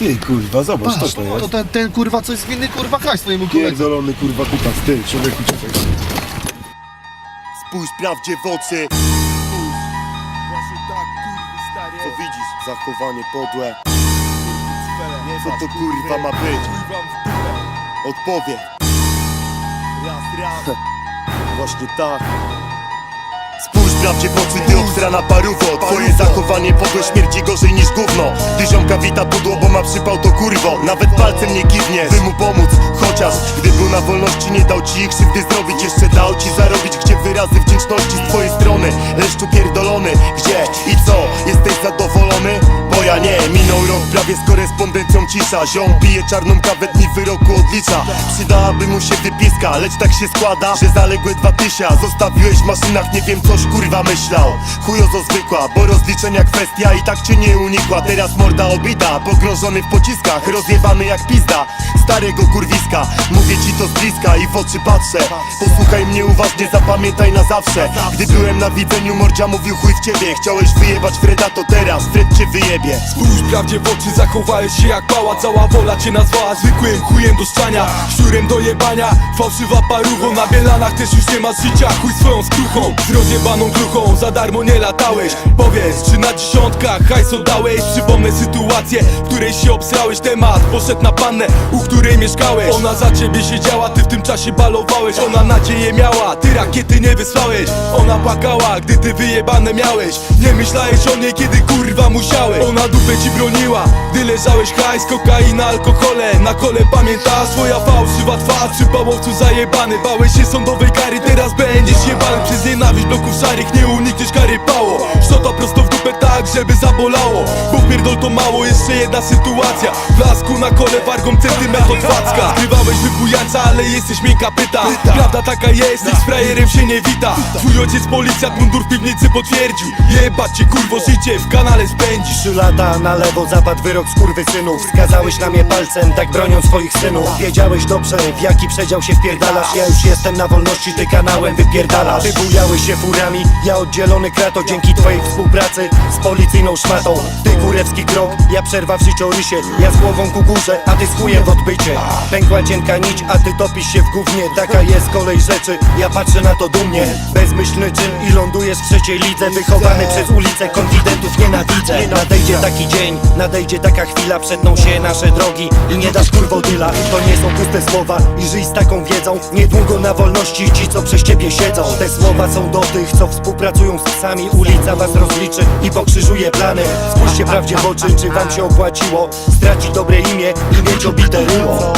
Ty kurwa, zobacz, Patrz, co to to jest. ten, ten kurwa coś winny kurwa hajs swojemu koledze. Pierdolony kurwa kutas, ty, człowieku, czekaj. Spójrz prawdzie w oczy Co widzisz? Zachowanie podłe Co to kurwa ma być? Odpowie Raz, raz Właśnie tak Spójrz prawdzie w oczy, ty obstrana paruwo Twoje zachowanie podłe śmierdzi gorzej niż gówno. Ty ziomka wita pudło, bo ma przypał to kurwo. Nawet palcem nie kiwniesz, by mu pomóc Chociaż gdy był na wolności nie dał ci krzywdy zrobić Jeszcze dał ci zarobić, gdzie wyrazy wdzięczności minął rok prawie z korespondencją cisza. Ziom pije czarną kawę, dni wyroku odlicza. Przydałaby mu się wypiska, lecz tak się składa Że zaległe dwa tysia. Zostawiłeś w maszynach, nie wiem coś kurwa myślał. Chujozo zwykła, bo rozliczenia kwestia i tak cię nie unikła. Teraz morda obita, pogrążony w pociskach Rozjebany jak pizda, starego kurwiska Mówię ci to z bliska i w oczy patrzę. Posłuchaj mnie uważnie, zapamiętaj na zawsze. Gdy byłem na widzeniu, mordzia mówił chuj w ciebie Chciałeś wyjebać Freda, to teraz Fred cię wyjebie. Spójrz prawdzie w oczy, zachowałeś się jak pała Cała wola cię nazwała zwykłym chujem do szczania Szczurem do jebania, fałszywa parucho Na bielanach też już nie masz życia, chuj swoją skruchą. Z rozjebaną kruchą, za darmo nie latałeś. Powiedz, czy na dziesiątkach hajs oddałeś Przypomnę sytuację, w której się obsrałeś. Temat poszedł na pannę, u której mieszkałeś. Ona za ciebie siedziała, ty w tym czasie balowałeś. Ona nadzieję miała, ty rakiety nie wysłałeś. Ona płakała, gdy ty wyjebane miałeś. Nie myślałeś o niej, kiedy kurwa musiałeś. Ona dupę ci broniła, gdy leżałeś hajs, kokaina, alkohole Na kole pamiętasz swoja fałszywa twarz. Przy bałowcu zajebany, bałeś się sądowej kary. Teraz będziesz jebany przez nienawiść bloków szarych Nie unikniesz kary. Pało Szczota tak, żeby zabolało. Bo pierdol to mało, jeszcze jedna sytuacja. W lasku na kole wargą centymetr od wacka Zgrywałeś wybujańca, ale jesteś miękka pyta. Prawda taka jest, nikt z frajerem się nie wita. Twój ojciec policjant mundur w piwnicy potwierdził. Jebać cię kurwo, życie w kanale spędzisz. Trzy lata na lewo zapadł wyrok synów Wskazałeś na mnie palcem, tak bronią swoich synów. Wiedziałeś dobrze, w jaki przedział się wpierdalasz. Ja już jestem na wolności, ty kanałem wypierdalasz. Ty się furami, ja oddzielony krato Dzięki twojej współpracy z policyjną szmatą. Ty kurewski krok, ja przerwa w życiorysie. Ja z głową ku górze, a ty z w odbycie. Pękła cienka nić, a ty topisz się w gównie. Taka jest kolej rzeczy, ja patrzę na to dumnie. Bezmyślny czyn i lądujesz w trzeciej lidze. Wychowany przez ulicę, konfidentów nienawidzę. Nadejdzie taki dzień, nadejdzie taka chwila. Przetną się nasze drogi i nie dasz kurwo dyla To nie są puste słowa i żyj z taką wiedzą. Niedługo na wolności ci co przez ciebie siedzą. Te słowa są do tych co współpracują z psami. Ulica was rozliczy i pokrzyżuje plany. Spójrzcie prawdzie w oczy, czy wam się opłaciło Stracić dobre imię i mieć obite ryło